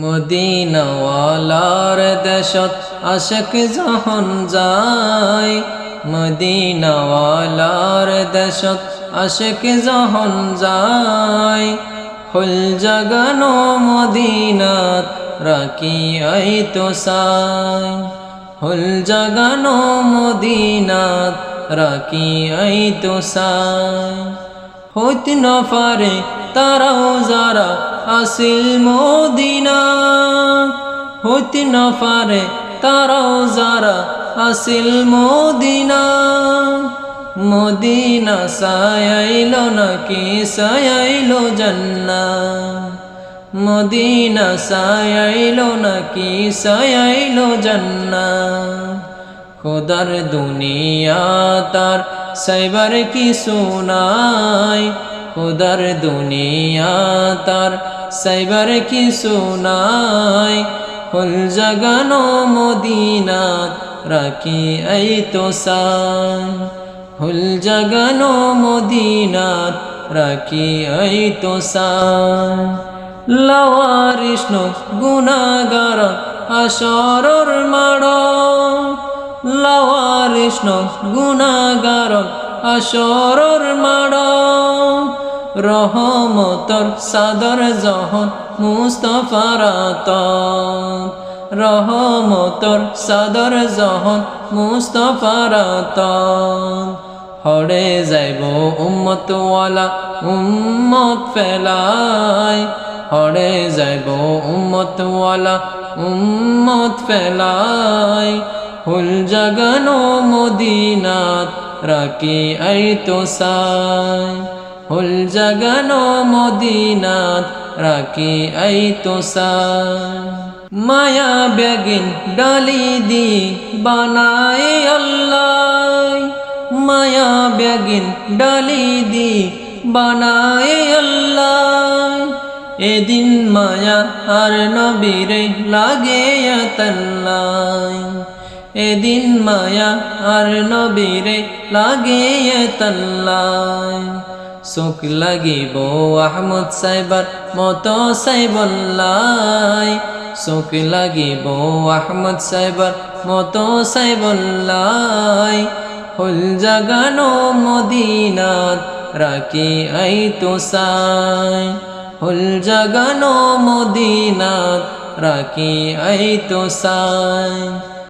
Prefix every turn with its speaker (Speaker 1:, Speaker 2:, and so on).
Speaker 1: মদিনাওয়ালার দেশত আশক যখন যায়, মদিনাওয়ালার দেশত আশক যখন যায়, ফুল জাগানো মদিনাত রাখি আই তো সাই। ফুল জাগানো মদিনাত রাখি আই তো সাই। হইতে না পারে তারাও যারা আসিল মদিনা। হইতে না পারে তারাও যারা আসিল মদিনা। মদিনা সায়াইল নাকি সায়াইল জান্না। মদিনা সায়াইল নাকি সায়াইল জান্না। খোদার দুনিয়া তার সাইবার কি শোনায় খোদার দুনিয়া তার সাইবার কি শোনায় ফুল জাগানো মদিনাত রাখি এই তো সাই ফুল জাগানো মদিনাত রাখি এই তো সাই লওয়ারিষ্ণ গুণাগার আসরর মাড়। লওয়ারিষ্ণ গুণাগার আসরর মাড়। রহমতর সাদর জহন মুস্তফারাত রহমতর সাদর জহন মুস্তফারাত হরে যাইব উম্মতওয়ালা উম্মত ফেলায়। হরে যাইব উম্মতওয়ালা উম্মত ফেলায়। ফুল জাগানো মদিনাত রাকি আই তো সাই ফুল জাগানো মদিনাত রাকি আই তো মায়া বেগিন ডালি দি বানায় আল্লাহ। মায়া বেগিন ডালি দি বানায় আল্লাহ। এদিন মায়া আর নবীরে লাগে তল্লাই এদিন মায়া আর নবীরে লাগে তল্লাই চোখ লাগিব, আহমদ সাইবার মতো সাইবল্লাই চোখ লাগিব, আহমদ সাইবার মতো সাইবল্লাই ফুল জাগানো মদিনাত রাখি আই তো সাই। ফুল জাগানো মদিনাত রাখি আই তো সাই।